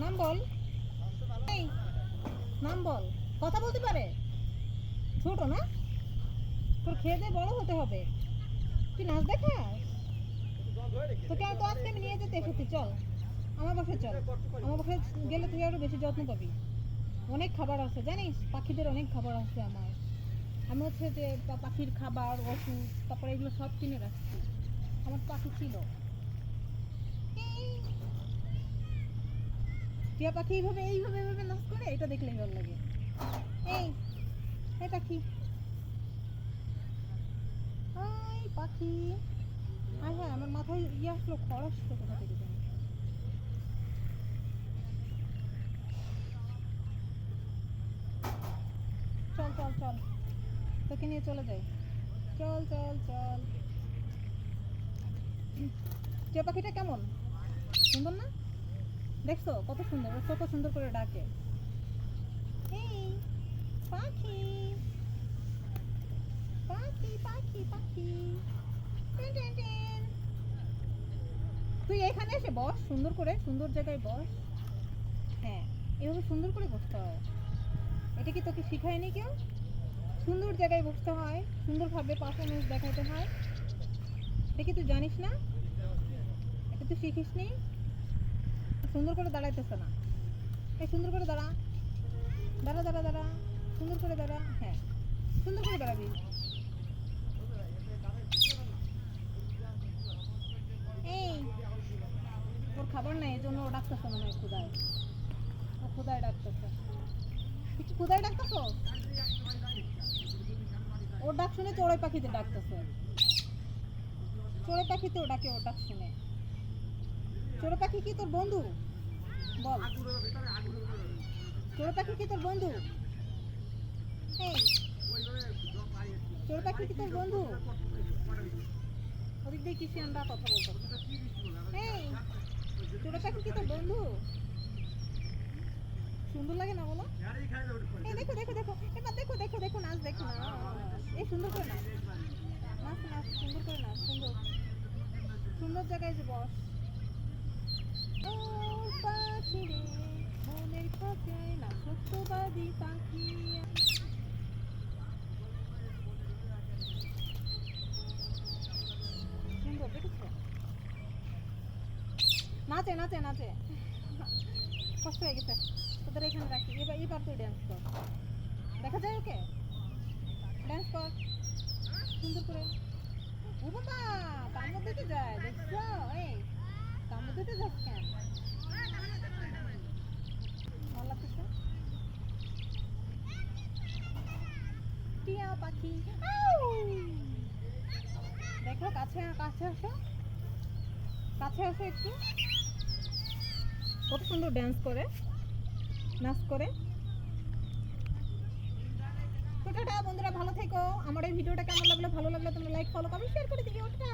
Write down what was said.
নাম বল। নাম বল। কথা বলতে পারে? ছোট না? তোর খেয়ে দিয়ে বড় হতে হবে। তুই নাচ দেখাস? তোকে তো আজকে আমি নিয়ে যেতে এসেছি চল। আমার বাসায় চল। আমার বাসায় গেলে তুই আরও বেশি যত্ন পাবি। অনেক খাবার আছে, জানিস? পাখিদের অনেক খাবার আছে আমার। আমি হচ্ছে যে পাখির খাবার, ওষুধ, তারপরে এগুলো সব কিনে রাখছি। আমার পাখি ছিল। টিয়া পাখি এইভাবে এইভাবে এইভাবে নাচ করে, এটা দেখলেই ভালো লাগে। এই এই পাখি। হাই, পাখি। হ্যাঁ হ্যাঁ আমার মাথায় ইয়ে আসলো, খড় আসলো কোথা থেকে চল চল চল। তোকে নিয়ে চলে যাই। চল চল চল। টিয়া পাখিটা কেমন? সুন্দর না? দেখছ? কত সুন্দর কত সুন্দর করে ডাকে। পাখি। পাখি পাখি পাখি। Ten, ten, ten. তুই এখানে এসে বস সুন্দর করে সুন্দর জায়গায় বস। হ্যাঁ এভাবে সুন্দর করে বসতে হয়। এটা কি তোকে শিখায়নি কেউ? সুন্দর জায়গায় বসতে হয় সুন্দরভাবে পারফরমেন্স দেখাতে হয়। এটা কি তুই জানিস না? এটা তুই শিখিস নি সুন্দর করে দাঁড়াইতেছে না। এই সুন্দর করে দাঁড়া। দাঁড়া দাঁড়া দাঁড়া। সুন্দর করে দাঁড়া। হ্যাঁ। সুন্দর করে দাঁড়াবি। এই, ওর খাবার নাই, এই জন্য ও ডাকতেছে মনে হয় ক্ষুদায় ও ক্ষুদায় ডাকতেছে। কি ক্ষুদায় ডাকতেছ? ওর ডাক শুনে চড়াই পাখিতে ডাকতেছে। চড়াই পাখিতেও ডাকে ওর ডাক শুনে। চড়ুই পাখি কি তোর বন্ধু? বল। চড়ুই পাখি কি তোর বন্ধু? এই চড়ুই পাখি কি তোর বন্ধু? ওদিক দিয়ে কিসি আমরা কথা বলতো এই চড়ুই পাখি কি তোর বন্ধু? সুন্দর লাগে না বলো? এই, দেখো দেখো দেখো। এবার দেখো দেখো দেখো, নাচ, দেখো না। এই, সুন্দর করে নাচ। নাচ নাচ, সুন্দর করে নাচ, সুন্দর। সুন্দর জায়গায় যে বস ও পাখি রে মনের কথায় না সত্যবাদী পাখি সুন্দর দেখেছ নাচে নাচে নাচে। কষ্ট হয়ে গেছে। তোদের এখানে রাখি। এবার এবার তুই ড্যান্স কর। দেখা যায় ওকে? ড্যান্স কর। সুন্দর করে। ও বাবা তার মধ্যে যায়। দেখছ? এই। দেখো কাছে কাছে আসো কাছে আসো একটু কত সুন্দর ড্যান্স করে নাচ করে তো বন্ধুরা ভালো থেকো। আমার এই ভিডিওটা কেমন লাগল, ভালো লাগল তোমরা লাইক ফলো করো শেয়ার করে দিও। টাটা।